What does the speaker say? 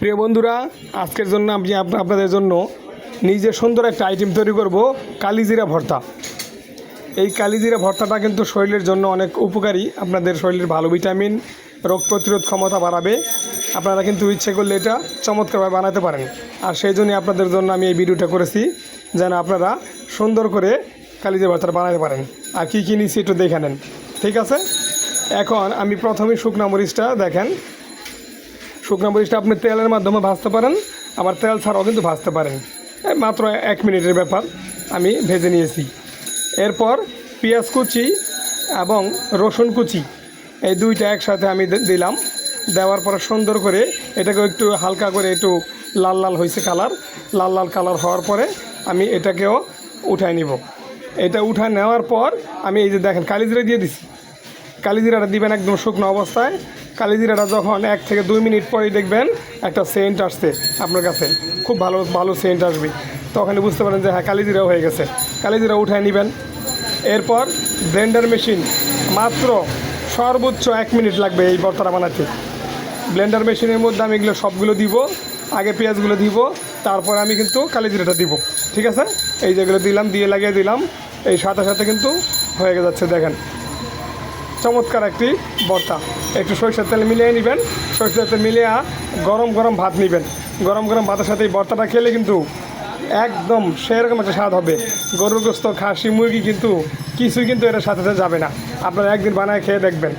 প্রিয় বন্ধুরা, আজকের জন্য আমি আপনাদের জন্য নিজে সুন্দর একটা আইটেম তৈরি করব, কালিজিরা ভর্তা। এই কালিজিরা ভর্তাটা কিন্তু শরীরের জন্য অনেক উপকারী। আপনাদের শরীরের ভালো ভিটামিন রোগ প্রতিরোধ ক্ষমতা বাড়াবে। আপনারা কিন্তু ইচ্ছে করলে এটা চমৎকারভাবে বানাতে পারেন। আর সেই জন্যই আপনাদের জন্য আমি এই ভিডিওটা করেছি, যেন আপনারা সুন্দর করে কালিজিরা ভর্তাটা বানাতে পারেন। আর কী কী নিচ্ছি একটু দেখে নেন। ঠিক আছে? এখন আমি প্রথমেই শুকনা মরিচটা দেখেন। শুকনো মরিচটা আপনি তেলের মাধ্যমে ভাজতে পারেন, আবার তেল ছাড়াও কিন্তু ভাজতে পারেন। মাত্র এক মিনিটের ব্যাপার, আমি ভেজে নিয়েছি। এরপর পেঁয়াজ কুচি এবং রসুন কুচি, এই দুইটা একসাথে আমি দিলাম। দেওয়ার পরে সুন্দর করে এটাকে একটু হালকা করে একটু লাল লাল হয়েছে কালার। লাল লাল কালার হওয়ার পরে আমি এটাকেও উঠায় নিব। এটা উঠায় নেওয়ার পর আমি এই যে দেখেন, কালিজিরা দিয়ে দিছি। কালিজিরাটা দিবেন একদম শুকনো অবস্থায় কালিজিরাটা যখন এক থেকে দুই মিনিট পরেই দেখবেন একটা সেন্ট আসছে আপনার কাছে। খুব ভালো ভালো সেন্ট আসবে। তখন বুঝতে পারেন যে হ্যাঁ কালিজিরা হয়ে গেছে। কালিজিরা উঠায় নেবেন। এরপর ব্লেন্ডার মেশিন মাত্র সর্বোচ্চ এক মিনিট লাগবে এই বর্তাটা বানাতে। ব্লেন্ডার মেশিনের মধ্যে আমি এগুলো সবগুলো দিব, আগে পেঁয়াজগুলো দিব, তারপর আমি কিন্তু কালিজিরাটা দিব। ঠিক আছে? এই যেগুলো দিলাম, দিয়ে লাগিয়ে দিলাম। এই সাথে সাথে কিন্তু হয়ে যাচ্ছে, দেখেন। চমৎকার একটি বর্তা। একটু সরিষার তেল মিলিয়ে নেবেন। সরিষার তেল মিলিয়ে গরম গরম ভাত নেবেন। গরম গরম ভাতের সাথে এই বর্তাটা খেলে কিন্তু একদম সেরকম একটা স্বাদ হবে। গরুর গোস্ত, খাসি, মুরগি কিন্তু কিছুই কিন্তু এটার সাথে সাথে যাবে না। আপনারা একদিন বানায় খেয়ে দেখবেন।